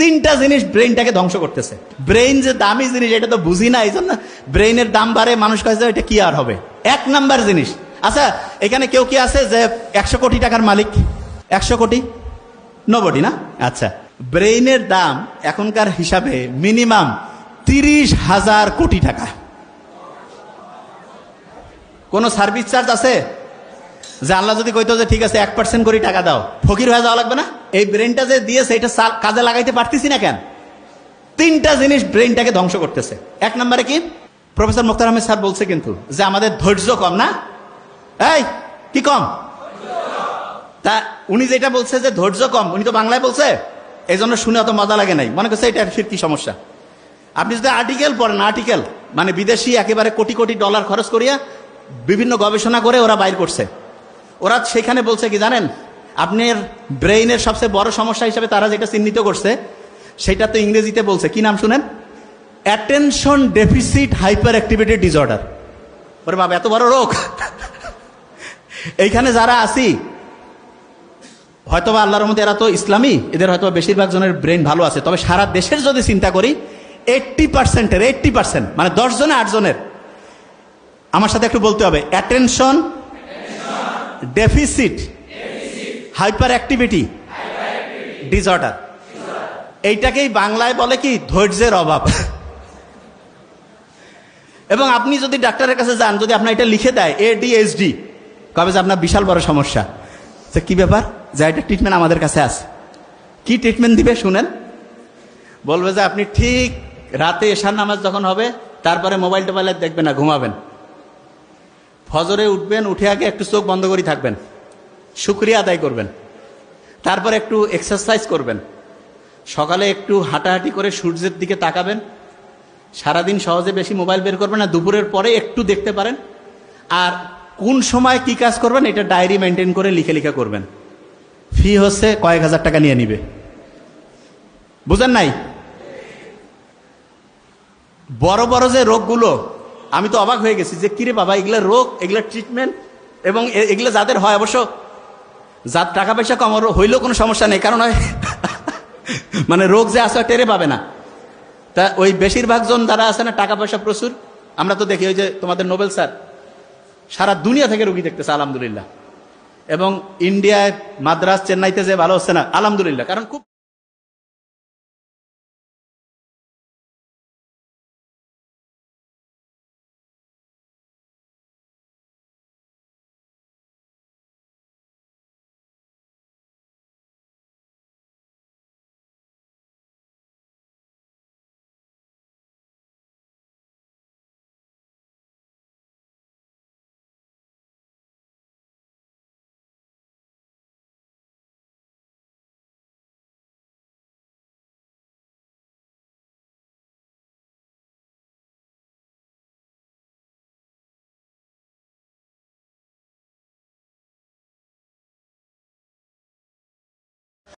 তিনটা জিনিস ব্রেইনটাকে ধ্বংস করতেছে। ব্রেইন যে দামি জিনিস, এটা তো বুঝি না এই জন্য ব্রেইনের দাম বাড়ে, মানুষ কাছে এটা কি আর হবে? এক নাম্বার জিনিস। আচ্ছা এখানে কেউ কি আছে যে একশো কোটি টাকার মালিক? একশো কোটি? নবটি না? আচ্ছা। ব্রেইনের দাম এখনকার হিসাবে মিনিমাম তিরিশ হাজার কোটি টাকা। কোনো সার্ভিস চার্জ আছে? যে আল্লাহ যদি কইতো যে ঠিক আছে, এক পার্সেন্ট করে টাকা দাও, ফকির হয়ে যাওয়া লাগবে না? এই ব্রেনটা যে দিয়েছে, এটা কাজে লাগাইতে পারতেছি না কেন? তিনটা জিনিস ব্রেনটাকে ধ্বংস করতেছে। এক নম্বরে কি? প্রফেসর মুক্তার আহমেদ স্যার বলছে কিন্তু যে আমাদের ধৈর্য কম না? এই, কি কম? তা উনি যেটা বলছে যে ধৈর্য কম, উনি তো বাংলায় বলছে এই জন্য শুনে অত মজা লাগে নাই। মনে করছে এটা ফির কি সমস্যা। আপনি যদি আর্টিকেল পড়েন আর্টিকেল মানে বিদেশি একেবারে কোটি কোটি ডলার খরচ করিয়া বিভিন্ন গবেষণা করে ওরা বাইর করছে। ওরা সেখানে বলছে কি জানেন? আপনার ব্রেইনের সবচেয়ে বড় সমস্যা হিসেবে তারা যেটা চিহ্নিত করছে সেটা তো ইংরেজিতে বলছে। কি নাম শুনেন? Attention deficit hyperactivity disorder ওরে বাবা এত বড় রোগ। এইখানে যারা আছি হয়তোবা আল্লাহর মধ্যে এরা তো ইসলামী এদের হয়তো বেশিরভাগ জনের ব্রেন ভালো আছে। তবে সারা দেশের যদি চিন্তা করি এইটটি পার্সেন্টের এইটটি পার্সেন্ট মানে দশ জনে আট জনের আমার সাথে একটু বলতে হবে attention deficit hyperactivity disorder এইটাকেই বাংলায় বলে কি, ধৈর্যের অভাব। এবং আপনি যদি ডাক্তারের কাছে যান, যদি আপনার এটা লিখে দেয় এডিএসডি কবে যে আপনার বিশাল বড় সমস্যা। তো কি ব্যাপার? যে এটা ট্রিটমেন্ট আমাদের কাছে আছে। কি ট্রিটমেন্ট দিবে, শুনেন? বলবে যে আপনি ঠিক রাতে এশার নামাজ যখন হবে, তারপরে মোবাইল টোবাইল দেখবেন না ঘুমাবেন। ফজরে উঠবেন, উঠে আগে একটু চোখ বন্ধ করে থাকবেন। শুক্রিয়া আদায় করবেন। তারপর একটু এক্সারসাইজ করবেন। সকালে একটু হাঁটাহাঁটি করে সূর্যের দিকে তাকাবেন। সারাদিন সহজে বেশি মোবাইল বের করবেন না, দুপুরের পরে একটু দেখতে পারেন। আর কোন সময় কি কাজ করবেন, এটা ডায়েরি মেনটেন করে লিখে লিখে করবেন। ফি হচ্ছে কয়েক হাজার টাকা নিয়ে নিবে। বুঝেন নাই? বড় বড় যে রোগগুলো, আমি তো অবাক হয়ে গেছি যে, কিরে বাবা, এগুলো রোগ, এগুলো ট্রিটমেন্ট এবং এগুলো যাদের হয় অবশ্য যার টাকা পয়সা কম হইলেও কোনো সমস্যা নেই, কারণ মানে রোগ যে আসে টেরে পাবে না। তা ওই বেশিরভাগ জন যারা আছে না টাকা পয়সা প্রচুর। আমরা তো দেখি, ওই যে তোমাদের নোবেল স্যার, সারা দুনিয়া থেকে রুগী দেখতেছে, আলহামদুলিল্লাহ। এবং ইন্ডিয়ায়, মাদ্রাস, চেন্নাইতে যে ভালো হচ্ছে না, আলহামদুলিল্লাহ, কারণ খুব